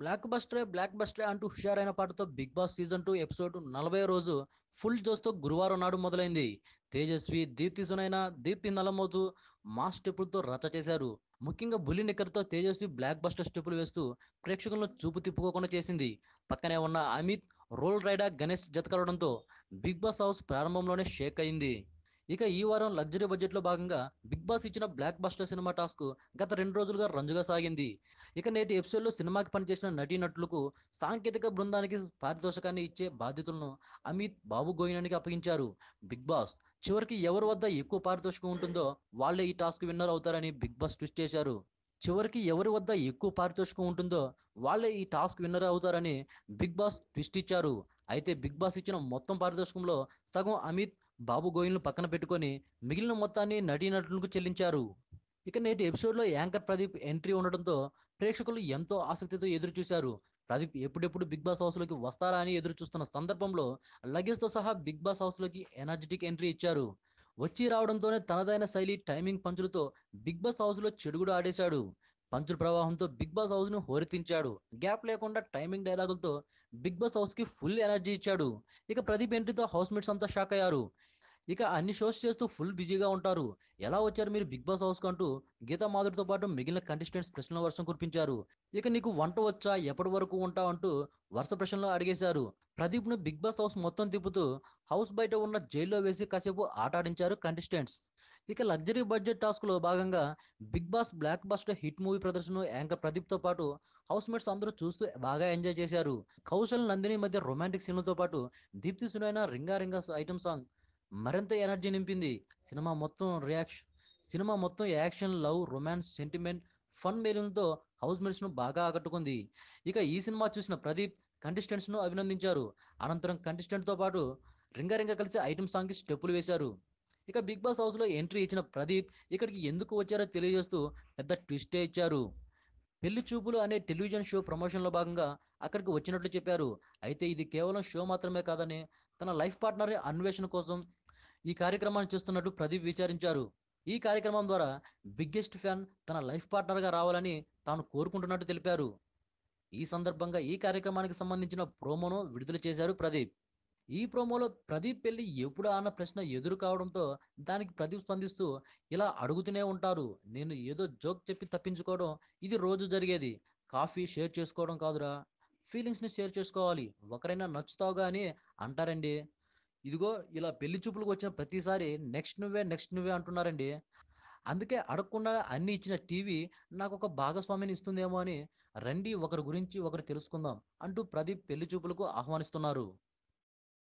Black బస్టరే black బస్టరే అంటూ హుషారైన పాటతో big boss season two episode నలభై రోజు ఫుల్ జోస్తో గురువారం నాడు మొదలైంది. తేజస్వి దీప్తి సునైన దీప్తి నలమోతు మాస్ స్టెప్పులతో రచ్చ చేశారు. ముఖ్యంగా బుల్లి నిక్కర్తో తేజస్వి బ్లాక్ బస్టర్ స్టెప్పులు వేస్తూ ప్రేక్షకులను చూపు తిప్పుకోకుండా చేసింది. పక్కనే ఉన్న అమిత్ రోల్ రైడర్ గణేష్ జతకలడంతో బిగ్ బాస్ హౌస్ ప్రారంభంలోనే షేక్ అయింది. ఇక ఈ వారం లగ్జరీ బడ్జెట్లో భాగంగా బిగ్ బాస్ ఇచ్చిన బ్లాక్ బస్టర్ సినిమా టాస్క్ గత రెండు రోజులుగా రంజుగా సాగింది. ఇక నేటి ఎపిసోడ్లో సినిమాకి పనిచేసిన నటీనటులకు సాంకేతిక బృందానికి పారితోషికాన్ని ఇచ్చే బాధ్యతలను అమిత్ బాబు గోయినానికి అప్పగించారు. బిగ్ బాస్ చివరికి ఎవరి వద్ద ఎక్కువ పారితోషికం ఉంటుందో వాళ్ళే ఈ టాస్క్ విన్నర్ అవుతారని బిగ్ బాస్ ట్విస్ట్ చేశారు. చివరికి ఎవరి వద్ద ఎక్కువ పారితోషికం ఉంటుందో వాళ్ళే ఈ టాస్క్ విన్నర్ అవుతారని బిగ్ బాస్ ట్విస్ట్ ఇచ్చారు. అయితే బిగ్ బాస్ ఇచ్చిన మొత్తం పారితోషికంలో సగం అమిత్ బాబు గోయిల్ను పక్కన పెట్టుకొని మిగిలిన మొత్తాన్ని నటీనటులకు చెల్లించారు. ఇక నేటి ఎపిసోడ్లో యాంకర్ ప్రదీప్ ఎంట్రీ ఉండడంతో ప్రేక్షకులు ఎంతో ఆసక్తితో ఎదురు చూశారు ప్రదీప్ ఎప్పుడెప్పుడు బిగ్ బాస్ హౌస్లోకి వస్తారా అని ఎదురు చూస్తున్న సందర్భంలో లగేజ్తో సహా బిగ్ బాస్ హౌస్లోకి ఎనర్జెటిక్ ఎంట్రీ ఇచ్చారు. వచ్చి రావడంతోనే తనదైన శైలి టైమింగ్ పంచులతో బిగ్ బాస్ హౌస్లో చెడుగుడు ఆడేశాడు. పంచుల ప్రవాహంతో బిగ్ బాస్ హౌస్ను హోరెత్తించాడు. గ్యాప్ లేకుండా టైమింగ్ డైలాగులతో బిగ్ బాస్ హౌస్కి ఫుల్ ఎనర్జీ ఇచ్చాడు. ఇక ప్రదీప్ ఎంట్రీతో హౌస్ మేట్స్ అంతా షాక్ అయ్యారు. ఇక అన్ని షోస్ చేస్తూ ఫుల్ బిజీగా ఉంటారు. ఎలా వచ్చారు మీరు బిగ్ బాస్ హౌస్ అంటూ గీతా మాధురితో పాటు మిగిలిన కంటెస్టెంట్స్ ప్రశ్నల వర్షం కురిపించారు. ఇక నీకు వంట వచ్చా? ఎప్పటి వరకు ఉంటావు అంటూ వరుస ప్రశ్నలు అడిగేశారు. ప్రదీప్ను బిగ్ బాస్ హౌస్ మొత్తం తిప్పుతూ హౌస్ బయట ఉన్న జైల్లో వేసి కాసేపు ఆటాడించారు కంటెస్టెంట్స్ ఇక లగ్జరీ బడ్జెట్ టాస్క్లో భాగంగా big boss blockbuster hit movie ప్రదర్శన యాంకర్ ప్రదీప్తో పాటు హౌస్ మేట్స్ అందరూ చూస్తూ బాగా ఎంజాయ్ చేశారు. కౌశల్ నందిని మధ్య రొమాంటిక్ సీన్లతో పాటు దీప్తి సునైన రింగా రింగా ఐటమ్ సాంగ్ మరింత ఎనర్జీ నింపింది. సినిమా మొత్తం రియాక్షన్ సినిమా మొత్తం action love romance sentiment fun మేలులతో house మేట్స్ను బాగా ఆకట్టుకుంది. ఇక ఈ సినిమా చూసిన ప్రదీప్ కంటెస్టెంట్స్ను అభినందించారు. అనంతరం కంటెస్టెంట్తో పాటు రింగ కలిసి ఐటమ్ సాంగ్కి స్టెప్పులు వేశారు. ఇక బిగ్ బాస్ హౌస్లో ఎంట్రీ ఇచ్చిన ప్రదీప్ ఇక్కడికి ఎందుకు వచ్చారో తెలియజేస్తూ పెద్ద ట్విస్టే ఇచ్చారు. పెళ్ళి చూపులు అనే టెలివిజన్ షో ప్రమోషన్లో భాగంగా అక్కడికి వచ్చినట్లు చెప్పారు. అయితే ఇది కేవలం షో మాత్రమే కాదని తన లైఫ్ పార్ట్నర్ అన్వేషణ కోసం ఈ కార్యక్రమాన్ని చేస్తున్నట్టు ప్రదీప్ విచారించారు. ఈ కార్యక్రమం ద్వారా బిగ్గెస్ట్ ఫ్యాన్ తన లైఫ్ పార్ట్నర్గా రావాలని తాను కోరుకుంటున్నట్టు తెలిపారు. ఈ సందర్భంగా ఈ కార్యక్రమానికి సంబంధించిన ప్రోమోను విడుదల చేశారు ప్రదీప్. ఈ ప్రోమోలో ప్రదీప్ పెళ్ళి ఎప్పుడు అన్న ప్రశ్న ఎదురు కావడంతో దానికి ప్రదీప్ స్పందిస్తూ ఇలా అడుగుతూనే ఉంటారు. నేను ఏదో జోక్ చెప్పి తప్పించుకోవడం ఇది రోజు జరిగేది. కాఫీ షేర్ చేసుకోవడం కాదురా. ఫీలింగ్స్ని షేర్ చేసుకోవాలి. ఒకరైనా నచ్చుతావుగా అని అంటారండి. ఇదిగో ఇలా పెళ్ళి చూపులకు వచ్చిన ప్రతిసారి నెక్స్ట్ నువ్వే నెక్స్ట్ నువ్వే అంటున్నారండి. అందుకే అడగకుండా అన్ని ఇచ్చిన టీవీ నాకు ఒక భాగస్వామిని ఇస్తుందేమో అని రండి ఒకరి గురించి ఒకరు తెలుసుకుందాం అంటూ ప్రదీప్ పెళ్ళి చూపులకు ఆహ్వానిస్తున్నారు.